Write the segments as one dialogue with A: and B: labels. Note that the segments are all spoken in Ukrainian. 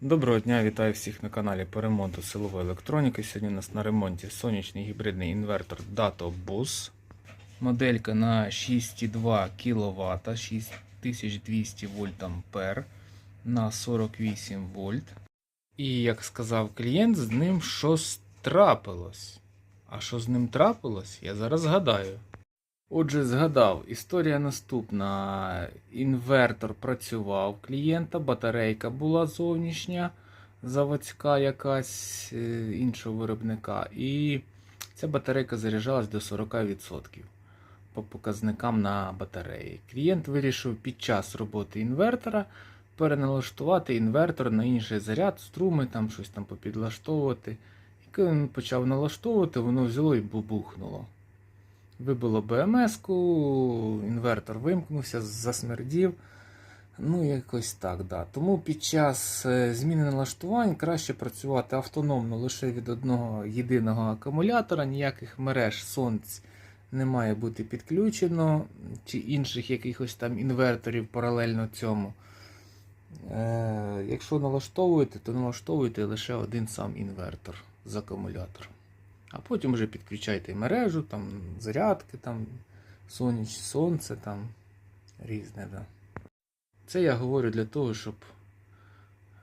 A: Доброго дня, вітаю всіх на каналі по ремонту силової електроніки. Сьогодні у нас на ремонті сонячний гібридний інвертор Dato Bus. Моделька на 6,2 кВт, 6200 вольт ампер на 48 вольт. І як сказав клієнт, з ним щось трапилось. А що з ним трапилось, я зараз згадаю. Отже, згадав, історія наступна. Інвертор працював клієнта, батарейка була зовнішня, заводська якась е, іншого виробника. І ця батарейка заряджалась до 40% по показникам на батареї. Клієнт вирішив під час роботи інвертора переналаштувати інвертор на інший заряд, струми, там щось там попідлаштовувати. І коли він почав налаштовувати, воно взяло і бубухнуло. Вибило БМС-ку, інвертор вимкнувся, засмердів. Ну, якось так, да. Тому під час е, зміни налаштувань краще працювати автономно лише від одного єдиного акумулятора, ніяких мереж сонць не має бути підключено, чи інших якихось там інверторів паралельно цьому. Е, якщо налаштовуєте, то налаштовуйте лише один сам інвертор з акумулятором. А потім вже підключайте мережу, там зарядки, там соняч, сонце, там різне. Да. Це я говорю для того, щоб,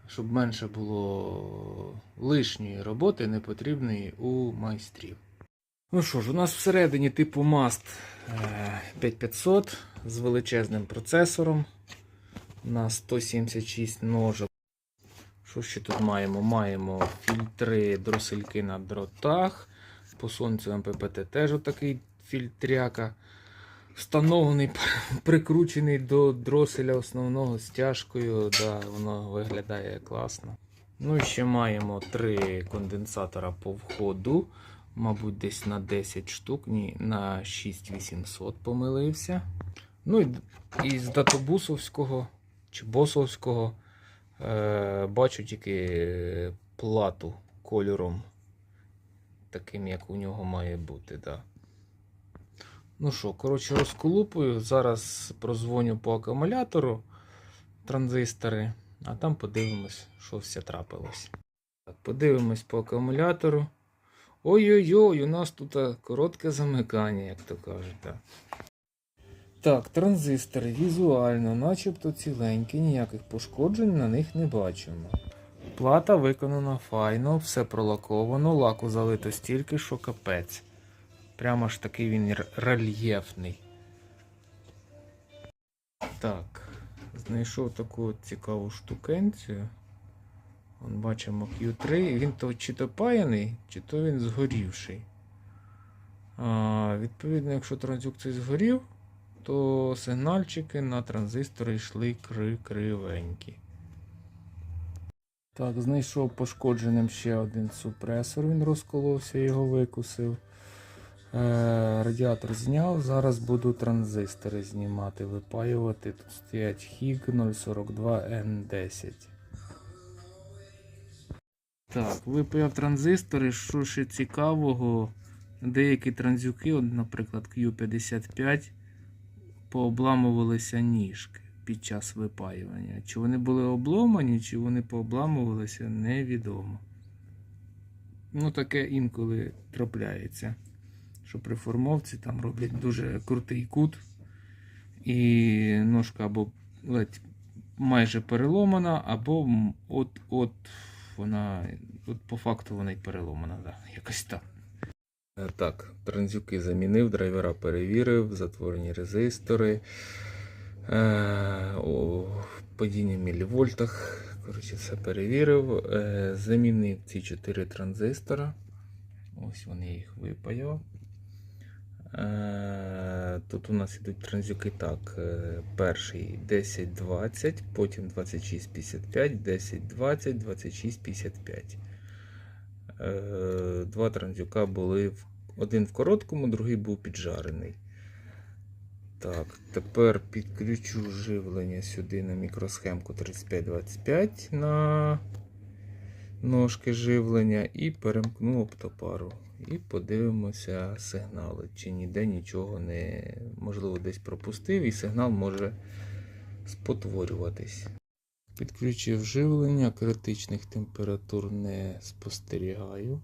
A: щоб менше було лишньої роботи непотрібної у майстрів. Ну що ж, у нас всередині типу Mast е, 5500 з величезним процесором на 176 ножок. Що ще тут маємо? Маємо фільтри, дросельки на дротах. По сонцю МППТ теж отакий фільтряка. Встановлений, прикручений до дроселя основного стяжкою. Да, воно виглядає класно. Ну ще маємо три конденсатора по входу. Мабуть, десь на 10 штук, ні, на 6800 помилився. Ну і, і з датобусовського чи босовського е, бачу тільки плату кольором, таким, як у нього має бути. Да. Ну що, коротше, розколупую. Зараз прозвоню по акумулятору транзистори, а там подивимось, що все трапилось. Так, подивимось по акумулятору. Ой-ой-ой, у нас тут коротке замикання, як то кажуть. Так. Так, транзистори візуально, начебто ціленькі, ніяких пошкоджень на них не бачимо. Плата виконана файно, все пролаковано, лаку залито стільки, що капець. Прямо ж такий він рельєфний. Так, знайшов таку цікаву штукенцію. Вон бачимо Q3, він то чи то паяний, чи то він згорівший. А, відповідно, якщо транзюк цей згорів, то сигнальчики на транзистори йшли кри кривенькі. Так, знайшов пошкодженим ще один супресор, він розколовся, його викусив. Е, радіатор зняв, зараз буду транзистори знімати, випаювати. Тут стоять HIG 042N10. Так, випаяв транзистори. Що ще цікавого? Деякі транзюки, от, наприклад, Q55, пообламувалися ніжки під час випаювання. Чи вони були обломані, чи вони пообламувалися, невідомо. Ну, таке інколи трапляється. Що при формовці там роблять дуже крутий кут, і ножка або ледь майже переломана, або от-от вона, от по факту вона й переломана, да, якось так. Е, Так, транзюки замінив, драйвера перевірив, затворені резистори. Е, падіння в мілівольтах. Коротше, все перевірив. Е, замінив ці 4 транзистора. Ось вони їх випаяв. Е, Тут у нас ідуть транзюки так. Перший 10-20, потім 26-55, 10-20, 26-55. Е, Два транзюка були один в короткому, другий був піджарений. Так, тепер підключу живлення сюди на мікросхемку 3525 на ножки живлення і перемкну оптопару. І подивимося сигнали, чи ніде нічого не можливо десь пропустив, і сигнал може спотворюватись. Підключив живлення, критичних температур не спостерігаю.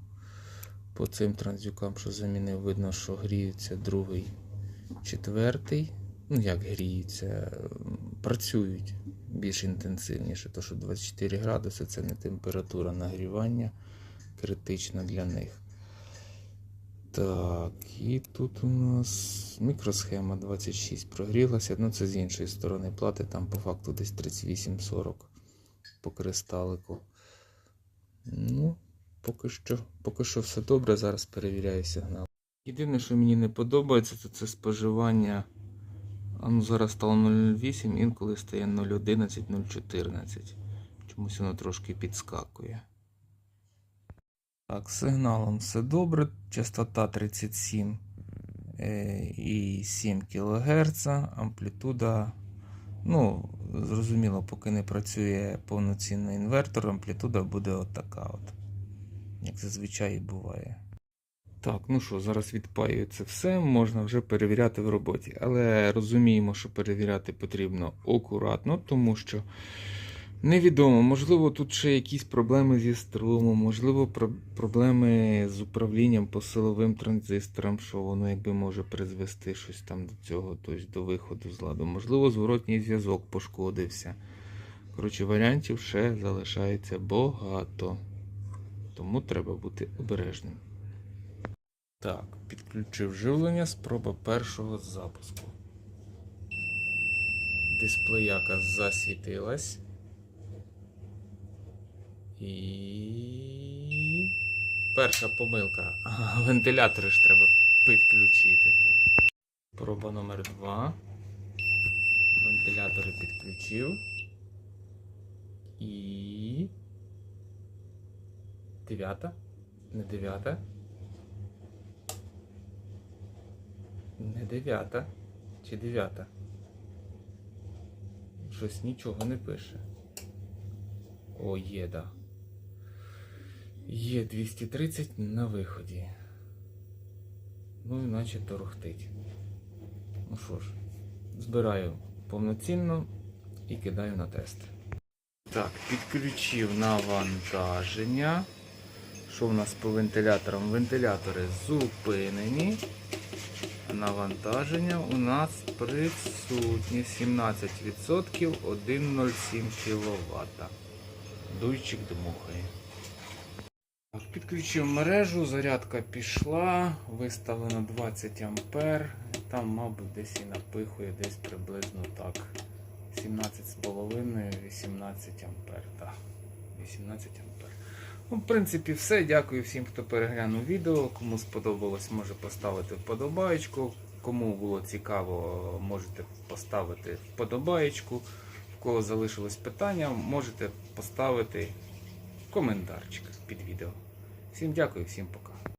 A: По цим транзюкам, що замінив, видно, що гріється другий, четвертий. Ну, як гріються, працюють більш інтенсивніше, то що 24 градуси це не температура нагрівання критична для них. Так, і тут у нас мікросхема 26 прогрілася. Ну, це з іншої сторони плати, там по факту десь 38-40 по кристалику. Ну, поки що, поки що все добре, зараз перевіряю сигнал. Єдине, що мені не подобається, то це споживання. А ну зараз стало 0,08, інколи стає 0,11, 0,14. Чомусь воно трошки підскакує. Так, з сигналом все добре. Частота 37 е, і 7 кГц, амплітуда. Ну, зрозуміло, поки не працює повноцінний інвертор, амплітуда буде отака от. Як зазвичай і буває. Так, ну що, зараз відпаю це все, можна вже перевіряти в роботі. Але розуміємо, що перевіряти потрібно акуратно, тому що невідомо, можливо, тут ще якісь проблеми зі струмом, можливо, про- проблеми з управлінням по силовим транзисторам, що воно якби може призвести щось там до цього, тобто до виходу з ладу. Можливо, зворотній зв'язок пошкодився. Коротше, варіантів ще залишається багато. Тому треба бути обережним. Так, підключив живлення, спроба першого запуску. Дисплеяка засвітилась. І. Перша помилка. Вентилятори ж треба підключити. Проба номер 2. Вентилятори підключив. І. Дев'ята. Не дев'ята. Не дев'ята. Чи дев'ята? Щось нічого не пише. О, є, да. Є 230 на виході. Ну, іначе торохтить. Ну що ж, збираю повноцінно і кидаю на тест. Так, підключив навантаження. Що в нас по вентиляторам? Вентилятори зупинені. Навантаження у нас присутнє 17% 1,07 кВт. Дуйчик дмухає. Підключив мережу, зарядка пішла, виставлено 20 А. Там, мабуть, десь і напихує, десь приблизно так. 17,5, 18 А. Так, 18 А. Ну, в принципі, все. Дякую всім, хто переглянув відео. Кому сподобалось, може поставити вподобаєчку. Кому було цікаво, можете поставити вподобаєчку. В кого залишилось питання, можете поставити коментарчик під відео. Всім дякую, всім пока.